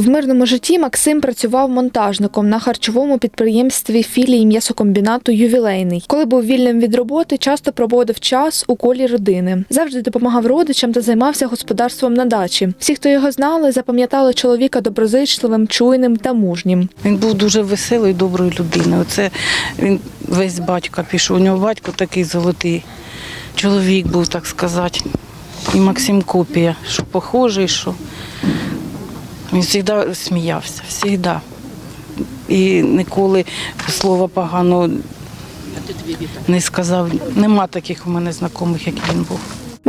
В мирному житті Максим працював монтажником на харчовому підприємстві філії м'ясокомбінату Ювілейний. Коли був вільним від роботи, часто проводив час у колі родини. Завжди допомагав родичам та займався господарством на дачі. Всі, хто його знали, запам'ятали чоловіка доброзичливим, чуйним та мужнім. Він був дуже веселою, доброю людиною. Оце він весь батька пішов. У нього батько такий золотий чоловік був, так сказати. І Максим копія, що похожий, що він завжди сміявся, завжди. І ніколи слова поганого не сказав. Нема таких у мене знайомих, як він був.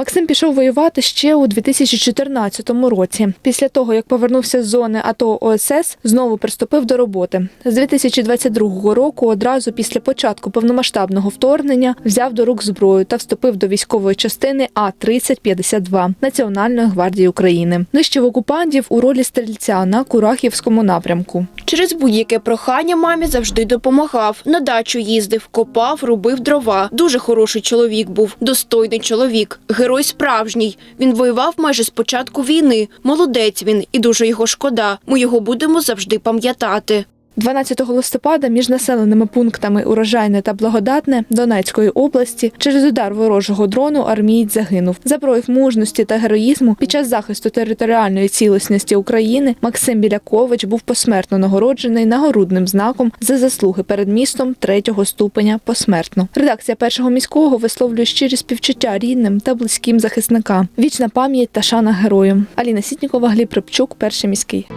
Максим пішов воювати ще у 2014 році. Після того, як повернувся з зони АТО ОСС, знову приступив до роботи. З 2022 року, одразу після початку повномасштабного вторгнення, взяв до рук зброю та вступив до військової частини А 3052 Національної гвардії України. Нищив окупантів у ролі стрільця на Курахівському напрямку. Через будь-яке прохання мамі завжди допомагав. На дачу їздив, копав, рубив дрова. Дуже хороший чоловік був, достойний чоловік, герой справжній. Він воював майже з початку війни. Молодець він і дуже його шкода. Ми його будемо завжди пам'ятати. 12 листопада між населеними пунктами Урожайне та Благодатне Донецької області через удар ворожого дрону армієць загинув. За прояв мужності та героїзму під час захисту територіальної цілісності України Максим Білякович був посмертно нагороджений нагородним знаком за заслуги перед містом третього ступеня посмертно. Редакція першого міського висловлює щирі співчуття рідним та близьким захисникам. Вічна пам'ять та шана героям. Аліна Сітнікова, Гліб Рибчук, перший міський.